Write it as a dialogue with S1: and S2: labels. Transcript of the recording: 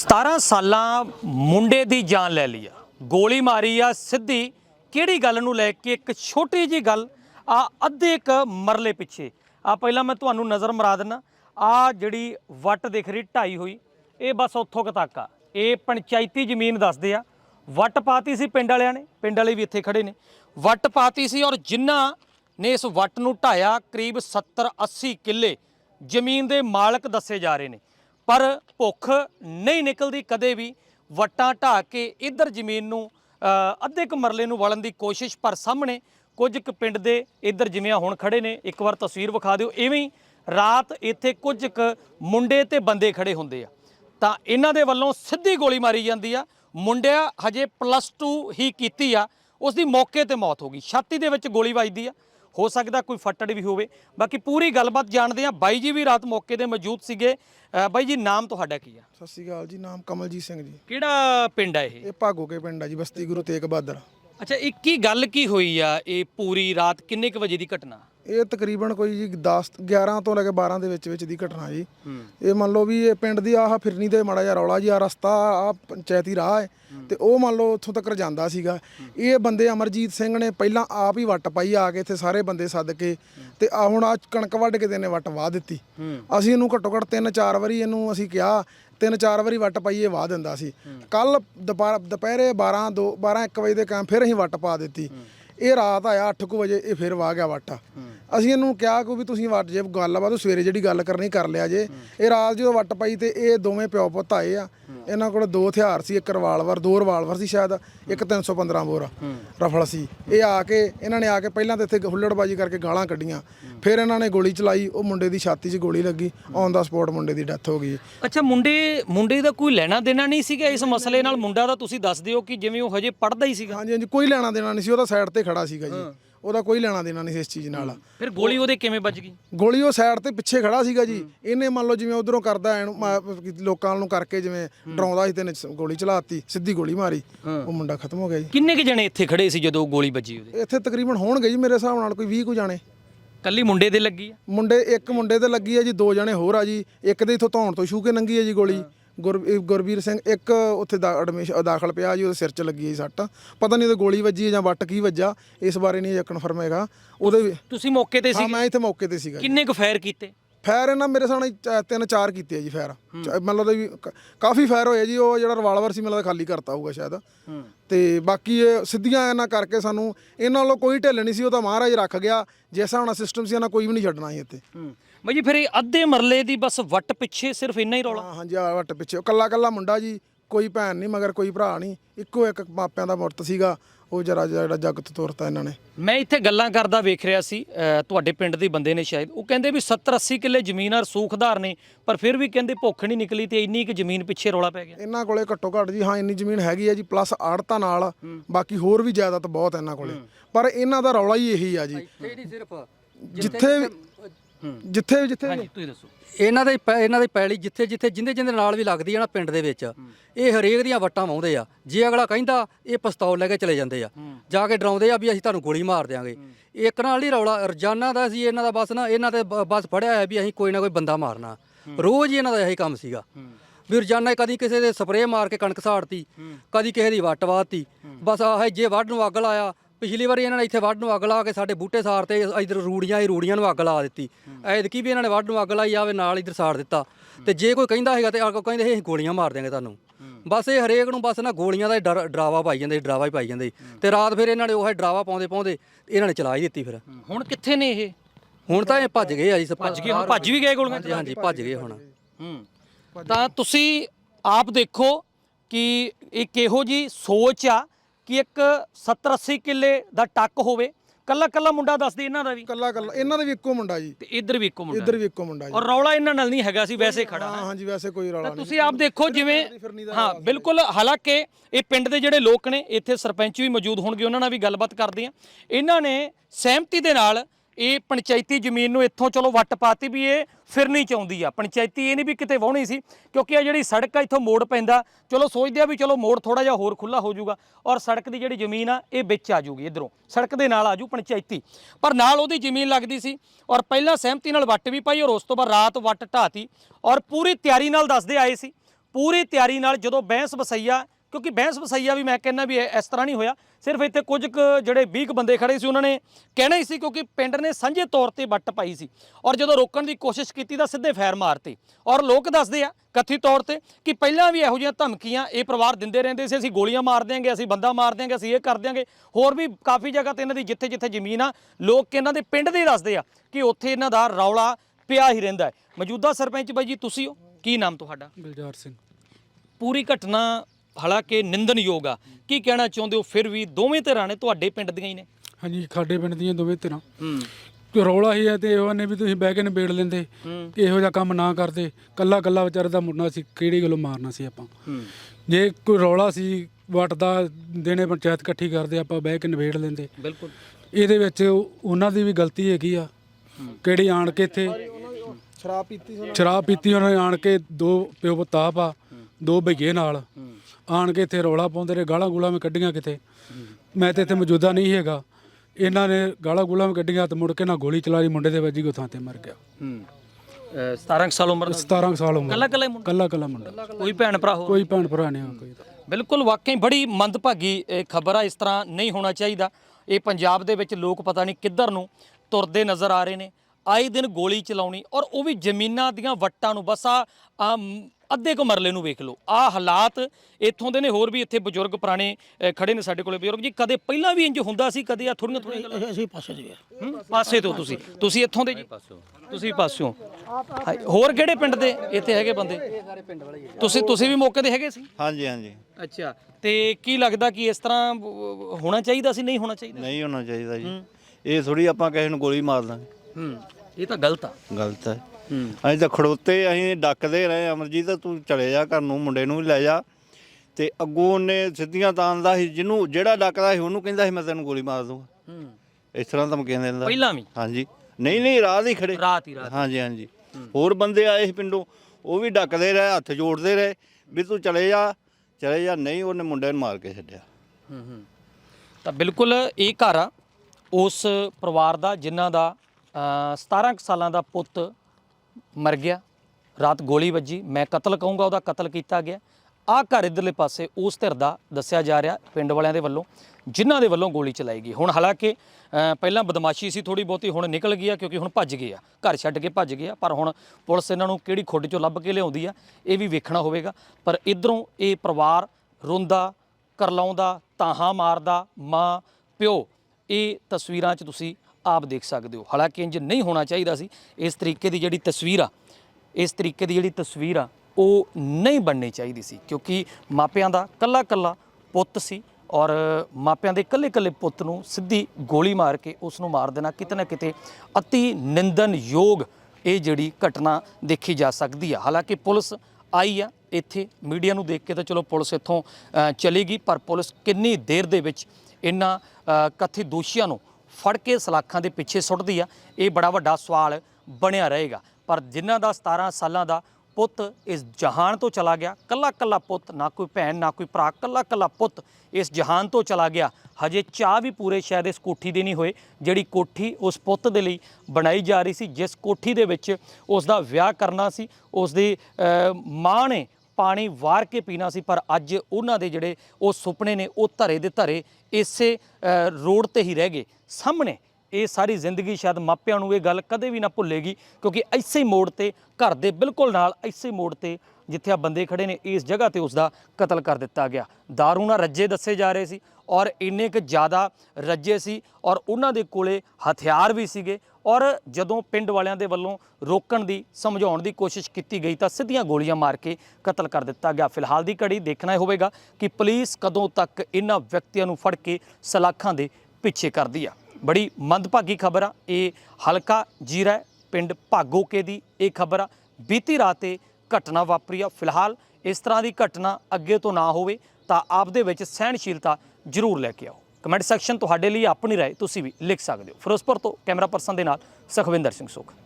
S1: 17 ਸਾਲਾਂ ਮੁੰਡੇ ਦੀ ਜਾਨ ਲੈ ਲਈ ਆ। ਗੋਲੀ ਮਾਰੀ ਆ ਸਿੱਧੀ। ਕਿਹੜੀ ਗੱਲ ਨੂੰ ਲੈ ਕੇ? ਇੱਕ ਛੋਟੀ ਜੀ ਗੱਲ। ਆ ਅੱਧੇ ਇੱਕ ਮਰਲੇ ਪਿੱਛੇ। ਆ ਪਹਿਲਾਂ ਮੈਂ ਤੁਹਾਨੂੰ ਨਜ਼ਰ ਮਰਾ ਦਿੰਨਾ। ਆ ਜਿਹੜੀ ਵੱਟ ਦਿਖ ਰਹੀ, ਢਾਈ ਹੋਈ, ਇਹ ਬਸ ਉੱਥੋਂ ਕੁ ਤੱਕ ਆ। ਇਹ ਪੰਚਾਇਤੀ ਜ਼ਮੀਨ ਦੱਸਦੇ ਆ। ਵੱਟ ਪਾਤੀ ਸੀ ਪਿੰਡ ਵਾਲਿਆਂ ਨੇ। ਪਿੰਡ ਵਾਲੇ ਵੀ ਇੱਥੇ ਖੜੇ ਨੇ। ਵੱਟ ਪਾਤੀ ਸੀ ਔਰ ਜਿਨ੍ਹਾਂ ਨੇ ਇਸ ਵੱਟ ਨੂੰ ਢਾਇਆ, ਕਰੀਬ 70 80 ਕਿੱਲੇ ਜ਼ਮੀਨ ਦੇ ਮਾਲਕ ਦੱਸੇ ਜਾ ਰਹੇ ਨੇ। ਪਰ ਭੁੱਖ ਨਹੀਂ ਨਿਕਲਦੀ ਕਦੇ ਵੀ। ਵੱਟਾਂ ਢਾ ਕੇ ਇਧਰ ਜ਼ਮੀਨ ਨੂੰ ਅੱਧੇ ਕੁ ਮਰਲੇ ਨੂੰ ਵਲਣ ਦੀ ਕੋਸ਼ਿਸ਼, ਪਰ ਸਾਹਮਣੇ ਕੁਝ ਕੁ ਪਿੰਡ ਦੇ ਇਧਰ ਜਿਵੇਂ ਹੁਣ ਖੜੇ ਨੇ, ਇੱਕ ਵਾਰ ਤਸਵੀਰ ਵਿਖਾ ਦਿਓ। ਇਵੇਂ ਰਾਤ ਇੱਥੇ ਕੁਝ ਕੁ ਮੁੰਡੇ ਤੇ ਬੰਦੇ ਖੜੇ ਹੁੰਦੇ ਆ। ਤਾਂ ਇਹਨਾਂ ਦੇ ਵੱਲੋਂ ਸਿੱਧੀ ਗੋਲੀ ਮਾਰੀ ਜਾਂਦੀ ਆ। ਮੁੰਡਿਆ ਹਜੇ ਪਲੱਸ 2 ਹੀ ਕੀਤੀ ਆ। ਉਸ ਦੀ ਮੌਕੇ ਤੇ ਮੌਤ ਹੋ ਗਈ। ਛਾਤੀ ਦੇ ਵਿੱਚ ਗੋਲੀ ਵੱਜਦੀ ਆ। ਹੋ ਸਕਦਾ ਕੋਈ ਫੱਟੜ ਵੀ ਹੋਵੇ। ਬਾਕੀ ਪੂਰੀ ਗੱਲਬਾਤ ਜਾਣਦੇ ਆ ਬਾਈ ਜੀ ਵੀ ਰਾਤ ਮੌਕੇ ਤੇ ਮੌਜੂਦ ਸੀਗੇ। ਅ, ਬਾਈ ਜੀ ਨਾਮ ਤੁਹਾਡਾ ਕੀ ਆ?
S2: ਸਤਿ ਸ਼੍ਰੀ ਅਕਾਲ ਜੀ ਨਾਮ ਕਮਲਜੀਤ ਸਿੰਘ ਜੀ।
S1: ਕਿਹੜਾ ਪਿੰਡ ਆ ਇਹ?
S2: ਇਹ ਭਾਗੋ ਕੇ ਪਿੰਡ ਆ ਜੀ ਬਸਤੀ ਗੁਰੂ ਤੇਗ ਬਹਾਦਰ।
S1: ਅੱਛਾ ਇਹ ਕੀ ਗੱਲ ਕੀ ਹੋਈ ਆ? ਇਹ ਪੂਰੀ ਰਾਤ ਕਿੰਨੇ ਕੁ ਵਜੇ ਦੀ ਘਟਨਾ?
S2: ਇਹ ਤਕਰੀਬਨ ਕੋਈ ਜੀ 10 11 ਤੋਂ ਲੈ ਕੇ 12 ਦੇ ਵਿੱਚ ਵਿੱਚ ਦੀ ਘਟਨਾ ਜੀ। ਇਹ ਮੰਨ ਲਓ ਵੀ ਇਹ ਪਿੰਡ ਦੀ ਆਹ ਫਿਰਨੀ ਦੇ ਮਾੜਾ ਜਿਹਾ ਰੌਲਾ ਜੀ ਆ ਰਸਤਾ ਆ ਪੰਚਾਇਤੀ ਰਾਹ ਹੈ ਤੇ ਉਹ ਮੰਨ ਲਓ ਉੱਥੋਂ ਤੱਕ ਜਾਂਦਾ ਸੀਗਾ। ਇਹ ਬੰਦੇ ਅਮਰਜੀਤ ਸਿੰਘ ਨੇ ਪਹਿਲਾਂ ਆਪ ਹੀ ਵੱਟ ਪਾਈ ਆ ਕੇ ਇੱਥੇ ਸਾਰੇ ਬੰਦੇ ਸੱਦ ਕੇ ਤੇ ਆ ਹੁਣ ਆ ਕਣਕ ਵੱਢ ਕੇ ਤੇ ਇਹਨੇ ਵੱਟ ਵਾਹ ਦਿੱਤੀ। ਅਸੀਂ ਇਹਨੂੰ ਘੱਟੋ ਘੱਟ ਤਿੰਨ ਚਾਰ ਵਾਰੀ ਇਹਨੂੰ ਅਸੀਂ ਕਿਹਾ ਤਿੰਨ ਚਾਰ ਵਾਰੀ ਵੱਟ ਪਾਈਏ ਵਾਹ ਦਿੰਦਾ ਸੀ। ਕੱਲ ਦੁਪਹਿਰੇ 12 2 12 1 ਵਜੇ ਦੇ ਕੰਮ ਫਿਰ ਅਸੀਂ ਵੱਟ ਪਾ ਦਿੱਤੀ। ਇਹ ਰਾਤ ਆਇਆ 8 ਵਜੇ ਇਹ ਫਿਰ ਵਾਹ ਗਿਆ ਵੱਟ। ਅਸੀਂ ਇਹਨੂੰ ਕਿਹਾ ਕਿ ਵੀ ਤੁਸੀਂ ਵੱਟ ਜੇ ਗੱਲ ਆ ਵਾ ਤੂੰ ਸਵੇਰੇ ਜਿਹੜੀ ਗੱਲ ਕਰਨੀ ਕਰ ਲਿਆ ਜੇ। ਇਹ ਰਾਤ ਜਦੋਂ ਵੱਟ ਪਾਈ ਤੇ ਇਹ ਦੋਵੇਂ ਪਿਓ ਪੁੱਤ ਆਏ ਆ। ਇਹਨਾਂ ਕੋਲ ਦੋ ਹਥਿਆਰ ਸੀ ਇੱਕ ਰਿਵਾਲਵਰ ਦੋ ਰਿਵਾਲਵਰ ਸੀ ਸ਼ਾਇਦ ਇੱਕ 315 ਬੋਰ ਰਫਲ ਸੀ। ਇਹ ਆ ਕੇ ਇਹਨਾਂ ਨੇ ਆ ਕੇ ਪਹਿਲਾਂ ਤਾਂ ਇੱਥੇ ਹੁੱਲੜਬਾਜੀ ਕਰਕੇ ਗਾਲਾਂ ਕੱਢੀਆਂ। ਫਿਰ ਇਹਨਾਂ ਨੇ ਗੋਲੀ ਚਲਾਈ ਉਹ ਮੁੰਡੇ ਦੀ ਛਾਤੀ 'ਚ ਗੋਲੀ ਲੱਗੀ। ਔਨ ਦਾ ਸਪੌਟ ਮੁੰਡੇ ਦੀ ਡੈਥ ਹੋ ਗਈ।
S1: ਅੱਛਾ ਮੁੰਡੇ ਮੁੰਡੇ ਦਾ ਕੋਈ ਲੈਣਾ ਦੇਣਾ ਨਹੀਂ ਸੀਗਾ ਇਸ ਮਸਲੇ ਨਾਲ? ਮੁੰਡਾ ਦਾ ਤੁਸੀਂ ਦੱਸ ਦਿਓ ਕਿ ਜਿਵੇਂ ਉਹ ਹਜੇ ਪੜਦਾ ਹੀ ਸੀਗਾ।
S2: ਹਾਂਜੀ ਹਾਂਜੀ ਕੋਈ ਲੈਣਾ ਦੇਣਾ ਨਹੀਂ ਸੀ ਉਹਦਾ ਸਾਈਡ ਤੇ ਖੜਾ ਸੀਗਾ ਜੀ। ਉਹਦਾ ਕੋਈ ਲੈਣਾ ਦੇਣਾ ਨਹੀਂ ਸੀ ਇਸ ਚੀਜ਼ ਨਾਲ।
S1: ਫਿਰ ਗੋਲੀ ਉਹਦੇ ਕਿਵੇਂ ਵੱਜ ਗਈ?
S2: ਗੋਲੀ ਉਹ ਸਾਈਡ ਤੇ ਪਿੱਛੇ ਖੜਾ ਸੀਗਾ ਜੀ। ਇਹਨੇ ਮੰਨ ਲਓ ਜਿਵੇਂ ਉਧਰੋਂ ਕਰਦਾ ਐਨ ਲੋਕਾਂ ਨੂੰ ਕਰਕੇ ਜਿਵੇਂ ਡਰਾਉਂਦਾ ਸੀ ਤੇ ਗੋਲੀ ਚਲਾਤੀ ਸਿੱਧੀ ਗੋਲੀ ਮਾਰੀ। ਉਹ ਮੁੰਡਾ ਖਤਮ ਹੋ ਗਿਆ ਜੀ।
S1: ਕਿੰਨੇ ਕੁ ਜਣੇ ਇੱਥੇ ਖੜੇ ਸੀ ਜਦੋਂ ਗੋਲੀ ਵੱਜੀ ਉਹਦੇ?
S2: ਇੱਥੇ ਤਕਰੀਬਨ ਹੋਣਗੇ ਜੀ ਮੇਰੇ ਹਿਸਾਬ ਨਾਲ ਕੋਈ 20 ਕੁ ਜਾਣੇ।
S1: ਕੱਲੀ ਮੁੰਡੇ ਦੇ ਲੱਗੀ ਆ?
S2: ਮੁੰਡੇ ਇੱਕ ਮੁੰਡੇ ਤੇ ਲੱਗੀ ਹੈ ਜੀ ਦੋ ਜਣੇ ਹੋਰ ਆ ਜੀ। ਇੱਕ ਦੇ ਇਥੋਂ ਧੌਣ ਤੋਂ ਛੂ ਕੇ ਨੰਗੀ ਹੈ ਜੀ ਗੋਲੀ। ਗੁਰ ਗੁਰਵੀਰ ਸਿੰਘ ਇੱਕ ਉੱਥੇ ਦਾ ਐਡਮਿਸ਼ਨ ਦਾਖਲ ਪਿਆ ਜੀ ਉਹਦੇ ਸਿਰ 'ਚ ਲੱਗੀ ਹੈ ਸੱਟ। ਪਤਾ ਨਹੀਂ ਉਹਦੇ ਗੋਲੀ ਵੱਜੀ ਹੈ ਜਾਂ ਵੱਟ ਕੀ ਵੱਜਾ ਇਸ ਬਾਰੇ ਨਹੀਂ ਕਨਫਰਮ ਹੈਗਾ। ਉਹਦੇ
S1: ਤੁਸੀਂ ਮੌਕੇ ਤੇ
S2: ਹਾਂ
S1: ਸੀ
S2: ਮੈਂ ਇੱਥੇ ਮੌਕੇ ਤੇ ਸੀਗਾ।
S1: ਕਿੰਨੇ ਕੁ ਫਾਇਰ ਕੀਤੇ?
S2: ਫਾਇਰ ਇਹਨਾਂ ਮੇਰੇ ਸਾਹਮਣੇ ਤਿੰਨ ਚਾਰ ਕੀਤੇ ਆ ਜੀ ਫਾਇਰ। ਮਤਲਬ ਵੀ ਕਾਫੀ ਫਾਇਰ ਹੋਏ ਜੀ ਉਹ ਜਿਹੜਾ ਰਿਵਾਲਵਰ ਸੀ ਮੈਨੂੰ ਲੱਗਦਾ ਖਾਲੀ ਕਰਤਾ ਹੋਊਗਾ ਸ਼ਾਇਦ। ਤੇ ਬਾਕੀ ਇਹ ਸਿੱਧੀਆਂ ਇਹਨਾਂ ਕਰਕੇ ਸਾਨੂੰ ਇਹਨਾਂ ਨਾਲੋਂ ਕੋਈ ਢਿੱਲ ਨਹੀਂ ਸੀ ਉਹ ਤਾਂ ਮਹਾਰਾਜ ਰੱਖ ਗਿਆ। ਜੈਸਾ ਹੁਣ ਸਿਸਟਮ ਸੀ ਇਹਨਾਂ ਕੋਈ ਵੀ ਨਹੀਂ ਛੱਡਣਾ ਸੀ ਇੱਥੇ।
S1: ਬਾਈ ਜੀ ਫਿਰ ਇਹ ਅੱਧੇ ਮਰਲੇ ਦੀ ਬਸ ਵੱਟ ਪਿੱਛੇ ਸਿਰਫ ਇੰਨਾ ਹੀ ਰੌਲਾ?
S2: ਹਾਂ ਹਾਂਜੀ ਆ ਵੱਟ ਪਿੱਛੇ। ਕੱਲਾ ਕੱਲਾ ਮੁੰਡਾ ਜੀ ਕੋਈ ਭੈਣ ਨਹੀਂ ਮਗਰ ਕੋਈ ਭਰਾ ਨਹੀਂ। ਇੱਕੋ ਇੱਕ ਮਾਪਿਆਂ ਦਾ ਮੁਰਤ ਸੀਗਾ ਉਹ ਜਰਾ ਜਿਹੜਾ ਜਗਤ ਤੋਰਤਾ ਇਹਨਾਂ ਨੇ।
S1: ਮੈਂ ਇੱਥੇ ਗੱਲਾਂ ਕਰਦਾ ਵੇਖ ਰਿਹਾ ਸੀ ਤੁਹਾਡੇ ਪਿੰਡ ਦੇ ਬੰਦੇ ਨੇ ਸ਼ਾਇਦ। ਉਹ ਕਹਿੰਦੇ ਵੀ 70 80 ਕਿੱਲੇ ਜ਼ਮੀਨ ਆ ਸੂਖਦਾਰ ਨੇ ਪਰ ਫਿਰ ਵੀ ਕਹਿੰਦੇ ਭੁੱਖ ਨਹੀਂ ਨਿਕਲੀ ਤੇ ਇੰਨੀ ਕੁ ਜ਼ਮੀਨ ਪਿੱਛੇ ਰੌਲਾ ਪੈ ਗਿਆ।
S2: ਇਹਨਾਂ ਕੋਲੇ ਘੱਟੋ ਘੱਟ ਜੀ ਹਾਂ ਇੰਨੀ ਜ਼ਮੀਨ ਹੈਗੀ ਹੈ ਜੀ ਪਲੱਸ ਆੜਤਾਂ ਨਾਲ ਬਾਕੀ ਹੋਰ ਵੀ ਜ਼ਿਆਦਾ ਤਾਂ ਬਹੁਤ ਇਹਨਾਂ ਕੋਲੇ। ਪਰ ਇਹਨਾਂ ਦਾ ਰੌਲਾ ਹੀ ਇਹੀ ਆ ਜੀ।
S3: ਸਿਰਫ
S2: ਜਿੱਥੇ ਜਿੱਥੇ ਜਿੱਥੇ
S1: ਹਾਂਜੀ ਤੁਸੀਂ ਦੱਸੋ।
S3: ਇਹਨਾਂ ਦੇ ਪੈ- ਇਹਨਾਂ ਦੀ ਪੈਲੀ ਜਿੱਥੇ ਜਿੱਥੇ ਜਿੰਦੇ ਜਿੰਦੇ ਨਾਲ ਵੀ ਲੱਗਦੀ ਆ ਨਾ ਪਿੰਡ ਦੇ ਵਿੱਚ ਇਹ ਹਰੇਕ ਦੀਆਂ ਵੱਟਾਂ ਵਾਉਂਦੇ ਆ। ਜੇ ਅਗਲਾ ਕਹਿੰਦਾ ਇਹ ਪਿਸਤੌਲ ਲੈ ਕੇ ਚਲੇ ਜਾਂਦੇ ਆ ਜਾ ਕੇ ਡਰਾਉਂਦੇ ਆ ਵੀ ਅਸੀਂ ਤੁਹਾਨੂੰ ਗੋਲੀ ਮਾਰ ਦਿਆਂਗੇ। ਇੱਕ ਨਾਲ ਨਹੀਂ ਰੌਲਾ ਰੋਜ਼ਾਨਾ ਦਾ ਸੀ ਇਹਨਾਂ ਦਾ ਬਸ ਨਾ ਇਹਨਾਂ ਤੇ ਬ- ਬਸ ਫੜਿਆ ਹੋਇਆ ਵੀ ਅਸੀਂ ਕੋਈ ਨਾ ਕੋਈ ਬੰਦਾ ਮਾਰਨਾ। ਰੋਜ਼ ਹੀ ਇਹਨਾਂ ਦਾ ਇਹੀ ਕੰਮ ਸੀਗਾ। ਵੀ ਰੋਜ਼ਾਨਾ ਹੀ ਕਦੀ ਕਿਸੇ ਦੇ ਸਪਰੇਅ ਮਾਰ ਕੇ ਕਣਕ ਸਾੜਤੀ ਕਦੀ ਕਿਸੇ ਦੀ ਵੱਟ ਵਾਤੀ ਬਸ ਆਹ ਜੇ ਵੱਢ ਨੂੰ ਅੱਗ ਲਾਇਆ ਪਿਛਲੀ ਵਾਰੀ ਇਹਨਾਂ ਨੇ ਇੱਥੇ ਵੱਢ ਨੂੰ ਅੱਗ ਲਾ ਕੇ ਸਾਡੇ ਬੂਟੇ ਸਾੜਤੇ ਇਧਰ ਰੂੜੀਆਂ ਹੀ ਰੂੜੀਆਂ ਨੂੰ ਅੱਗ ਲਾ ਦਿੱਤੀ। ਐਤਕੀ ਵੀ ਇਹਨਾਂ ਨੇ ਵੱਢ ਨੂੰ ਅੱਗ ਲਾਈ ਆਵੇ ਨਾਲ ਇਧਰ ਸਾੜ ਦਿੱਤਾ। ਤੇ ਜੇ ਕੋਈ ਕਹਿੰਦਾ ਹੈਗਾ ਤੇ ਅੱਗੋਂ ਕਹਿੰਦੇ ਅਸੀਂ ਗੋਲੀਆਂ ਮਾਰ ਦਿਆਂਗੇ ਤੁਹਾਨੂੰ। ਬਸ ਇਹ ਹਰੇਕ ਨੂੰ ਬਸ ਨਾ ਗੋਲੀਆਂ ਦਾ ਹੀ ਡਰ- ਡਰਾਵਾ ਪਾਈ ਜਾਂਦੇ ਡਰਾਵਾ ਹੀ ਪਾਈ ਜਾਂਦੇ। ਤੇ ਰਾਤ ਫਿਰ ਇਹਨਾਂ ਨੇ ਉਹ ਡਰਾਵਾ ਪਾਉਂਦੇ ਪਾਉਂਦੇ ਇਹਨਾਂ ਨੇ ਚਲਾ ਹੀ ਦਿੱਤੀ ਫਿਰ।
S1: ਹੁਣ ਕਿੱਥੇ ਨੇ ਇਹ?
S3: ਹੁਣ ਤਾਂ ਇਹ ਭੱਜ ਗਏ ਆ ਜੀ
S1: ਭੱਜ ਗਏ ਹੁਣ ਭੱਜ ਵੀ ਗਏ ਗੋਲੀਆਂ?
S3: ਹਾਂਜੀ ਹਾਂਜੀ ਭੱਜ ਗਏ ਹੁਣ।
S1: ਹੂੰ। ਤਾਂ ਤੁਸੀਂ ਆਪ ਦੇਖੋ ਕਿ ਇਹ ਕਿਹੋ ਜੀ ਸੋਚ ਆ ਕਿ ਇੱਕ 70 80 ਕਿੱਲੇ ਦਾ ਟੱਕ ਹੋਵੇ। ਕੱਲਾ ਕੱਲਾ ਮੁੰਡਾ ਦੱਸਦੇ ਇਹਨਾਂ ਦਾ ਵੀ।
S2: ਕੱਲਾ ਕੱਲਾ ਇਹਨਾਂ ਦਾ ਵੀ ਇੱਕੋ ਮੁੰਡਾ ਜੀ।
S1: ਤੇ ਇੱਧਰ ਵੀ ਇੱਕੋ ਮੁੰਡਾ
S2: ਇੱਧਰ ਵੀ ਇੱਕੋ ਮੁੰਡਾ ਜੀ।
S1: ਔਰ ਰੌਲਾ ਇਹਨਾਂ ਨਾਲ ਨਹੀਂ ਹੈਗਾ ਸੀ ਵੈਸੇ ਖੜਾ
S2: ਹਾਂ। ਹਾਂਜੀ ਵੈਸੇ ਕੋਈ ਰੌਲਾ ਨਹੀਂ
S1: ਤੁਸੀਂ ਆਪ ਦੇਖੋ ਜਿਵੇਂ ਹਾਂ ਬਿਲਕੁਲ ਹਾਲਾਂਕਿ ਇਹ ਪਿੰਡ ਦੇ ਜਿਹੜੇ ਲੋਕ ਨੇ ਇੱਥੇ ਸਰਪੰਚ ਵੀ ਮੌਜੂਦ ਹੋਣਗੇ ਉਹਨਾਂ ਨਾਲ ਵੀ ਗੱਲਬਾਤ ਕਰਦੇ ਆ ਇਹਨਾਂ ਨੇ ਸਹਿਮਤੀ ਦੇ ਨਾਲ ਇਹ ਪੰਚਾਇਤੀ ਜ਼ਮੀਨ ਨੂੰ ਇੱਥੋਂ ਚਲੋ ਵੱਟ ਪਾਤੀ ਵੀ ਇਹ ਫਿਰਨੀ ਚਾਹੁੰਦੀ ਆ। ਪੰਚਾਇਤੀ ਇਹ ਨਹੀਂ ਵੀ ਕਿਤੇ ਵਾਹੁਣੀ ਸੀ, ਕਿਉਂਕਿ ਇਹ ਜਿਹੜੀ ਸੜਕ ਆ, ਇੱਥੋਂ ਮੋੜ ਪੈਂਦਾ। ਚਲੋ ਸੋਚਦੇ ਆ ਵੀ ਚਲੋ ਮੋੜ ਥੋੜਾ ਜਿਹਾ ਹੋਰ ਖੁੱਲਾ ਹੋ ਜਾਊਗਾ ਔਰ ਸੜਕ ਦੀ ਜਿਹੜੀ ਜ਼ਮੀਨ ਆ, ਇਹ ਵਿੱਚ ਆ ਜਾਊਗੀ ਇਧਰੋਂ। ਸੜਕ ਦੇ ਨਾਲ ਆ ਜੂ ਪੰਚਾਇਤੀ। ਪਰ ਨਾਲ ਉਹਦੀ ਜ਼ਮੀਨ ਲੱਗਦੀ ਸੀ ਔਰ ਪਹਿਲਾਂ ਸਹਿਮਤੀ ਨਾਲ ਵੱਟ ਵੀ ਪਾਈ ਔਰ ਉਸ ਤੋਂ ਬਾਅਦ ਰਾਤ ਵੱਟ ਢਾਤੀ ਔਰ ਪੂਰੀ ਤਿਆਰੀ ਨਾਲ ਦੱਸਦੇ ਆਏ ਸੀ। ਪੂਰੀ ਤਿਆਰੀ ਨਾਲ ਜਦੋਂ ਬਹਿਸ ਵਸਈਆ ਕਿਉਂਕਿ ਬਹਿਸ ਵਸਈਆ ਵੀ ਮੈਂ ਕਹਿੰਦਾ ਵੀ ਇਹ- ਇਸ ਤਰ੍ਹਾਂ ਨਹੀਂ ਹੋਇਆ। ਸਿਰਫ ਇੱਥੇ ਕੁਝ ਕੁ ਜਿਹੜੇ 20 ਕੁ ਬੰਦੇ ਖੜੇ ਸੀ ਉਹਨਾਂ ਨੇ ਕਹਿਣਾ ਹੀ ਸੀ ਕਿਉਂਕਿ ਪਿੰਡ ਨੇ ਸਾਂਝੇ ਤੌਰ ਤੇ ਵੱਟ ਪਾਈ ਸੀ। ਔਰ ਜਦੋਂ ਰੋਕਣ ਦੀ ਕੋਸ਼ਿਸ਼ ਕੀਤੀ ਤਾਂ ਸਿੱਧੇ ਫੈਰ ਮਾਰਤੇ। ਔਰ ਲੋਕ ਦੱਸਦੇ ਆ ਕਥਿਤ ਤੌਰ ਤੇ ਕਿ ਪਹਿਲਾਂ ਵੀ ਇਹੋ ਜਿਹੀਆਂ ਧਮਕੀਆਂ ਇਹ ਪਰਿਵਾਰ ਦਿੰਦੇ ਰਹਿੰਦੇ ਸੀ ਅਸੀਂ ਗੋਲੀਆਂ ਮਾਰ ਦਿਆਂਗੇ ਅਸੀਂ ਬੰਦਾ ਮਾਰ ਦਿਆਂਗੇ ਅਸੀਂ ਇਹ ਕਰ ਦਿਆਂਗੇ। ਹੋਰ ਵੀ ਕਾਫੀ ਜਗ੍ਹਾ ਤੇ ਇਹਨਾਂ ਦੀ ਜਿੱਥੇ ਜਿੱਥੇ ਜ਼ਮੀਨ ਆ ਲੋਕ ਇਹਨਾਂ ਦੇ ਪਿੰਡ ਦੇ ਦੱਸਦੇ ਆ ਕਿ ਉੱਥੇ ਇਹਨਾਂ ਦਾ ਰੌਲਾ ਪਿਆ ਹੀ ਰਹਿੰਦਾ ਹੈ। ਮੌਜੂਦਾ ਸਰਪੰਚ ਬਾਈ ਜੀ ਤੁਸੀਂ ਹੋ? ਕੀ ਨਾਮ ਤੁਹਾਡਾ?
S4: ਗੁਲਜ਼ਾਰ ਸਿੰਘ।
S1: ਪੂਰੀ ਘਟਨਾ ਹਾਲਾਂਕਿ ਨਿੰਦਣਯੋਗ ਆ। ਕੀ ਕਹਿਣਾ ਚਾਹੁੰਦੇ ਹੋ? ਫਿਰ ਵੀ ਦੋਵੇਂ ਧਿਰਾਂ ਨੇ ਤੁਹਾਡੇ ਪਿੰਡ ਦੀਆਂ ਹੀ ਨੇ।
S4: ਹਾਂਜੀ ਸਾਡੇ ਪਿੰਡ ਦੀਆਂ ਦੋਵੇਂ ਧਿਰਾਂ।
S1: ਹੂੰ।
S4: ਤੇ ਰੌਲਾ ਹੀ ਹੈ ਤੇ ਉਹ ਨੇ ਵੀ ਤੁਸੀਂ ਬਹਿ ਕੇ ਨਿਬੇੜ ਲੈਂਦੇ ਕਿ ਇਹੋ ਜਿਹਾ ਕੰਮ ਨਾ ਕਰਦੇ। ਕੱਲਾ ਕੱਲਾ ਵਿਚਾਰੇ ਦਾ ਮੁੰਡਾ ਸੀ ਕਿਹੜੀ ਗੱਲੋਂ ਮਾਰਨਾ ਸੀ ਆਪਾਂ?
S1: ਹੂੰ।
S4: ਜੇ ਕੋਈ ਰੌਲਾ ਸੀ ਵਟ ਦਾ ਦੇਣੇ ਪੰਚਾਇਤ ਇਕੱਠੀ ਕਰਦੇ ਆਪਾਂ ਬਹਿ ਕੇ ਨਿਬੇੜ ਲੈਂਦੇ।
S1: ਬਿਲਕੁਲ।
S4: ਇਹਦੇ ਵਿੱਚ ਉਹ- ਉਹਨਾਂ ਦੀ ਵੀ ਗਲਤੀ ਹੈਗੀ ਆ। ਕਿਹੜੀ ਆਣ ਕੇ ਇੱਥੇ
S2: ਸ਼ਰਾਬ ਪੀਤੀ ਸੀ
S4: ਸ਼ਰਾਬ ਪੀਤੀ ਉਹਨਾਂ ਨੇ ਆਣ ਕੇ ਦੋ ਪਿਓ ਪੁੱਤ ਆਪ ਆ ਦੋ ਭਈਏ ਨਾਲ। ਆਣ ਕੇ ਇੱਥੇ ਰੌਲਾ ਪਾਉਂਦੇ ਰਹੇ ਗਾਲਾਂ ਗੂਲਾਂ ਮੈਂ ਕੱਢੀਆਂ ਕਿਤੇ। ਮੈਂ ਤੇ ਇੱਥੇ ਮੌਜੂਦਾ ਨਹੀਂ ਹੈਗਾ। ਇਹਨਾਂ ਨੇ ਗਾਲਾਂ ਗੂਲਾਂ ਮੈਂ ਕੱਢੀਆਂ ਤੇ ਮੁੜ ਕੇ ਨਾ ਗੋਲੀ ਚਲਾ ਲਈ ਮੁੰਡੇ ਦੇ ਵੱਜੀ ਕੋ ਥਾਂ ਤੇ ਮਰ ਗਿਆ।
S1: ਹੂੰ। 17 ਕੁ ਸਾਲ ਉਮਰ ਦਾ
S4: 17 ਕੁ ਸਾਲ ਉਮਰ।
S1: ਕੱਲਾ ਕੱਲਾ ਮੁੰਡਾ?
S4: ਕੱਲਾ ਕੱਲਾ ਮੁੰਡਾ।
S1: ਕੋਈ ਭੈਣ ਭਰਾ ਹੋ
S4: ਕੋਈ ਭੈਣ ਭਰਾ ਨਹੀਂ ਕੋਈ
S1: ਬਿਲਕੁਲ ਵਾਕਈ ਬੜੀ ਮੰਦਭਾਗੀ ਖਬਰ ਆ ਇਸ ਤਰ੍ਹਾਂ ਨਹੀਂ ਹੋਣਾ ਚਾਹੀਦਾ। ਇਹ ਪੰਜਾਬ ਦੇ ਵਿੱਚ ਲੋਕ ਪਤਾ ਨਹੀਂ ਕਿੱਧਰ ਨੂੰ ਤੁਰਦੇ ਨਜ਼ਰ ਆ ਰਹੇ ਨੇ। ਆਏ ਦਿਨ ਗੋਲੀ ਚਲਾਉਣੀ ਔਰ ਉਹ ਵੀ ਜ਼ਮੀਨਾਂ ਦੀਆਂ ਵੱਟਾਂ ਨੂੰ ਬਸ ਆ ਅੱਧੇ ਕੁ ਮਰਲੇ ਨੂੰ ਵੇਖ ਲਓ। ਆ ਹਾਲਾਤ ਇੱਥੋਂ ਦੇ ਨੇ ਹੋਰ ਵੀ ਇੱਥੇ ਬਜ਼ੁਰਗ ਪੁਰਾਣੇ ਖੜੇ ਨੇ ਸਾਡੇ ਕੋਲੇ ਬਜ਼ੁਰਗ ਜੀ। ਕਦੇ ਪਹਿਲਾਂ ਵੀ ਇੰਜ ਹੁੰਦਾ ਸੀ ਕਦੇ ਆ ਥੋੜੀਆਂ ਥੋੜੀਆਂ ਗੱਲਾਂ?
S5: ਅਸੀਂ ਪਾਸੇ ਦੇ?
S1: ਪਾਸੇ ਤੋਂ ਤੁਸੀਂ। ਤੁਸੀਂ ਇੱਥੋਂ ਦੇ ਜੀ? ਤੁਸੀਂ ਪਾਸਿਓਂ ਹੋਰ ਕਿਹੜੇ ਪਿੰਡ ਦੇ? ਇੱਥੇ ਹੈਗੇ ਬੰਦੇ। ਤੁਸੀਂ ਤੁਸੀਂ ਵੀ ਮੌਕੇ ਤੇ ਹੈਗੇ ਸੀ?
S6: ਹਾਂਜੀ ਹਾਂਜੀ।
S1: ਅੱਛਾ ਤੇ ਕੀ ਲੱਗਦਾ ਕਿ ਇਸ ਤਰ੍ਹਾਂ ਹੋਣਾ ਚਾਹੀਦਾ ਸੀ ਨਹੀਂ ਹੋਣਾ ਚਾਹੀਦਾ?
S6: ਨਹੀਂ ਹੋਣਾ ਚਾਹੀਦਾ ਜੀ। ਇਹ ਥੋੜੀ ਆਪਾਂ ਕਿਸੇ ਨੂੰ ਗੋਲੀ ਮਾਰ ਦਾਂਗੇ।
S1: ਹੂੰ ਇਹ ਤਾਂ ਗਲਤ ਆ।
S6: ਗਲਤ ਹੈ।
S1: ਹੂੰ।
S6: ਅਸੀਂ ਤਾਂ ਖੜੋਤੇ ਅਸੀਂ ਡੱਕਦੇ ਰਹੇ ਅਮਰਜੀਤ ਤੂੰ ਚਲੇ ਜਾ ਘਰ ਨੂੰ ਮੁੰਡੇ ਨੂੰ ਵੀ ਲੈ ਜਾ। ਤੇ ਅੱਗੋਂ ਉਹਨੇ ਸਿੱਧੀਆਂ ਤਾਨਦਾ ਸੀ ਜਿਹਨੂੰ ਜਿਹੜਾ ਡੱਕਦਾ ਸੀ ਉਹਨੂੰ ਕਹਿੰਦਾ ਸੀ ਮੈਂ ਤੈਨੂੰ ਗੋਲੀ ਮਾਰ ਦੂੰਗਾ।
S1: ਹੂੰ।
S6: ਇਸ ਤਰ੍ਹਾਂ ਧਮਕੀਆਂ ਦਿੰਦਾ
S1: ਪਹਿਲਾਂ ਵੀ?
S6: ਹਾਂਜੀ। ਨਹੀਂ ਨਹੀਂ ਰਾਤ ਹੀ ਖੜੇ।
S1: ਰਾਤ ਹੀ ਰਾਤ
S6: ਹਾਂਜੀ ਹਾਂਜੀ। ਹੋਰ ਬੰਦੇ ਆਏ ਸੀ ਪਿੰਡੋਂ ਉਹ ਵੀ ਡੱਕਦੇ ਰਹੇ ਹੱਥ ਜੋੜਦੇ ਰਹੇ ਵੀ ਤੂੰ ਚਲੇ ਜਾ ਚਲੇ ਜਾ ਨਹੀਂ ਉਹਨੇ ਮੁੰਡੇ ਨੂੰ ਮਾਰ ਕੇ ਛੱਡਿਆ।
S1: ਹੂੰ ਹੂੰ। ਤਾਂ ਬਿਲਕੁਲ ਇਹ ਘਰ ਆ ਉਸ ਪਰਿਵਾਰ ਦਾ ਜਿਨ੍ਹਾਂ ਦਾ 17 ਕੁ ਸਾਲਾਂ ਦਾ ਪੁੱਤ ਮਰ ਗਿਆ। ਰਾਤ ਗੋਲੀ ਵੱਜੀ। ਮੈਂ ਕਤਲ ਕਹੂੰਗਾ, ਉਹਦਾ ਕਤਲ ਕੀਤਾ ਗਿਆ। ਆਹ ਘਰ ਇਧਰਲੇ ਪਾਸੇ ਉਸ ਧਿਰ ਦਾ ਦੱਸਿਆ ਜਾ ਰਿਹਾ ਪਿੰਡ ਵਾਲਿਆਂ ਦੇ ਵੱਲੋਂ, ਜਿਨ੍ਹਾਂ ਦੇ ਵੱਲੋਂ ਗੋਲੀ ਚਲਾਈ ਗਈ। ਹੁਣ ਹਾਲਾਂਕਿ ਪਹਿਲਾਂ ਬਦਮਾਸ਼ੀ ਸੀ ਥੋੜੀ ਬਹੁਤੀ ਹੁਣ ਨਿਕਲ ਗਈ ਆ, ਕਿਉਂਕਿ ਹੁਣ ਭੱਜ ਗਏ ਆ। ਘਰ ਛੱਡ ਕੇ ਭੱਜ ਗਏ ਆ, ਪਰ ਹੁਣ ਪੁਲਿਸ ਇਹਨਾਂ ਨੂੰ ਕਿਹੜੀ ਖੁੱਡ ਚੋਂ ਲੱਭ ਕੇ ਲਿਆਉਂਦੀ ਆ, ਇਹ ਵੀ ਵੇਖਣਾ ਹੋਵੇਗਾ। ਪਰ ਇਧਰੋਂ ਇਹ ਪਰਿਵਾਰ ਰੋਂਦਾ, ਕਰਲਾਉਂਦਾ, ਤਾਹਾਂ ਮਾਰਦਾ, ਮਾਂ, ਪਿਓ, ਇਹ ਤਸਵੀਰਾਂ 'ਚ ਤੁਸੀਂ ਆਪ ਦੇਖ ਸਕਦੇ ਹੋ। ਹਾਲਾਂਕਿ ਇੰਜ ਨਹੀਂ ਹੋਣਾ ਚਾਹੀਦਾ ਸੀ। ਇਸ ਤਰੀਕੇ ਦੀ ਜਿਹੜੀ ਤਸਵੀਰ ਆ ਇਸ ਤਰੀਕੇ ਦੀ ਜਿਹੜੀ ਤਸਵੀਰ ਆ ਉਹ ਨਹੀਂ ਬਣਨੀ ਚਾਹੀਦੀ ਸੀ। ਕਿਉਂਕਿ ਮਾਪਿਆਂ ਦਾ ਕੱਲਾ ਕੱਲਾ ਪੁੱਤ ਸੀ ਔਰ ਮਾਪਿਆਂ ਦੇ ਕੱਲੇ ਕੱਲੇ ਪੁੱਤ ਨੂੰ ਸਿੱਧੀ ਗੋਲੀ ਮਾਰ ਕੇ ਉਸ ਨੂੰ ਮਾਰ ਦੇਣਾ ਕਿਤੇ ਨਾ ਕਿਤੇ ਅਤੀ ਨਿੰਦਨਯੋਗ ਇਹ ਜਿਹੜੀ ਘਟਨਾ ਦੇਖੀ ਜਾ ਸਕਦੀ ਆ। ਹਾਲਾਂਕਿ ਪੁਲਿਸ ਆਈ ਆ ਇੱਥੇ ਮੀਡੀਆ ਨੂੰ ਦੇਖ ਕੇ ਤਾਂ ਚਲੋ ਪੁਲਿਸ ਇੱਥੋਂ ਅ, ਚਲੀ ਗਈ ਪਰ ਪੁਲਿਸ ਕਿੰਨੀ ਦੇਰ ਦੇ ਵਿੱਚ ਇਹਨਾਂ ਕਥਿਤ ਦੋਸ਼ੀਆਂ ਨੂੰ ਫੜ ਕੇ ਸਲਾਖਾਂ ਦੇ ਪਿੱਛੇ ਸੁੱਟਦੀ ਆ। ਇਹ ਬੜਾ ਵੱਡਾ ਸਵਾਲ ਬਣਿਆ ਰਹੇਗਾ। ਪਰ ਜਿਨ੍ਹਾਂ ਦਾ 17 ਸਾਲਾਂ ਦਾ ਪੁੱਤ ਇਸ ਜਹਾਨ ਤੋਂ ਚਲਾ ਗਿਆ ਕੱਲਾ ਕੱਲਾ ਪੁੱਤ, ਨਾ ਕੋਈ ਭੈਣ, ਨਾ ਕੋਈ ਭਰਾ ਕੱਲਾ ਕੱਲਾ ਪੁੱਤ ਇਸ ਜਹਾਨ ਤੋਂ ਚਲਾ ਗਿਆ। ਹਜੇ ਚਾਹ ਵੀ ਪੂਰੇ ਸ਼ਾਇਦ ਇਸ ਕੋਠੀ ਦੇ ਨਹੀਂ ਹੋਏ, ਜਿਹੜੀ ਕੋਠੀ ਉਸ ਪੁੱਤ ਦੇ ਲਈ ਬਣਾਈ ਜਾ ਰਹੀ ਸੀ, ਜਿਸ ਕੋਠੀ ਦੇ ਵਿੱਚ ਉਸ ਦਾ ਵਿਆਹ ਕਰਨਾ ਸੀ ਉਸ ਦੀ ਮਾਂ ਨੇ ਪਾਣੀ ਵਾਰ ਕੇ ਪੀਣਾ ਸੀ, ਪਰ ਅੱਜ ਉਹਨਾਂ ਦੇ ਜਿਹੜੇ ਉਹ ਸੁਪਨੇ ਨੇ, ਉਹ ਧਰੇ ਦੇ ਧਰੇ ਇਸੇ ਰੋਡ ਤੇ ਹੀ ਰਹਿ ਗਏ। ਸਾਹਮਣੇ ਇਹ ਸਾਰੀ ਜ਼ਿੰਦਗੀ ਸ਼ਾਇਦ ਮਾਪਿਆਂ ਨੂੰ ਇਹ ਗੱਲ ਕਦੇ ਵੀ ਨਾ ਭੁੱਲੇਗੀ, ਕਿਉਂਕਿ ਐਸੇ ਮੋੜ ਤੇ, ਘਰ ਦੇ ਬਿਲਕੁਲ ਨਾਲ ਐਸੇ ਮੋੜ ਤੇ ਜਿੱਥੇ ਆ ਬੰਦੇ ਖੜੇ ਨੇ, ਇਸ ਜਗ੍ਹਾ ਤੇ ਉਸ ਦਾ ਕਤਲ ਕਰ ਦਿੱਤਾ ਗਿਆ। दारू ਨਾਲ ਰੱਜੇ ਦੱਸੇ ਜਾ ਰਹੇ ਸੀ, ਔਰ ਇੰਨੇ ਕੁ ਜ਼ਿਆਦਾ ਰੱਜੇ ਸੀ, ਔਰ ਉਹਨਾਂ ਦੇ ਕੋਲੇ ਹਥਿਆਰ ਵੀ ਸੀਗੇ ਔਰ ਜਦੋਂ ਪਿੰਡ ਵਾਲਿਆਂ ਦੇ ਵੱਲੋਂ ਰੋਕਣ ਦੀ, ਸਮਝਾਉਣ ਦੀ ਕੋਸ਼ਿਸ਼ ਕੀਤੀ ਗਈ ਤਾਂ ਸਿੱਧੀਆਂ ਗੋਲੀਆਂ ਮਾਰ ਕੇ ਕਤਲ ਕਰ ਦਿੱਤਾ ਗਿਆ। ਫਿਲਹਾਲ ਦੀ ਘੜੀ ਦੇਖਣਾ ਹੋਵੇਗਾ ਕਿ ਪੁਲਿਸ ਕਦੋਂ ਤੱਕ ਇਹਨਾਂ ਵਿਅਕਤੀਆਂ ਨੂੰ ਫੜ ਕੇ ਸਲਾਖਾਂ ਦੇ ਪਿੱਛੇ ਕਰਦੀ ਆ। ਬੜੀ ਮੰਦਭਾਗੀ ਖਬਰ ਆ। ਇਹ ਹਲਕਾ ਜੀਰਾ ਪਿੰਡ ਭਾਗੋਕੇ ਦੀ ਇਹ ਖਬਰ ਆ। ਬੀਤੀ ਰਾਤ ਇਹ ਘਟਨਾ ਵਾਪਰੀ ਆ। ਫਿਲਹਾਲ ਇਸ ਤਰ੍ਹਾਂ ਦੀ ਘਟਨਾ ਅੱਗੇ ਤੋਂ ਨਾ ਹੋਵੇ ਤਾਂ ਆਪ ਦੇ ਵਿੱਚ ਸਹਿਣਸ਼ੀਲਤਾ ਜ਼ਰੂਰ ਲੈ ਕੇ ਆਓ। ਕਮੈਂਟ ਸੈਕਸ਼ਨ ਤੁਹਾਡੇ ਲਈ ਆਪਣੀ ਰਾਏ ਤੁਸੀਂ ਵੀ ਲਿਖ ਸਕਦੇ ਹੋ। ਫਿਰੋਜ਼ਪੁਰ ਤੋਂ ਕੈਮਰਾ ਪਰਸਨ ਦੇ ਨਾਲ ਸੁਖਵਿੰਦਰ ਸਿੰਘ ਸੁਖ।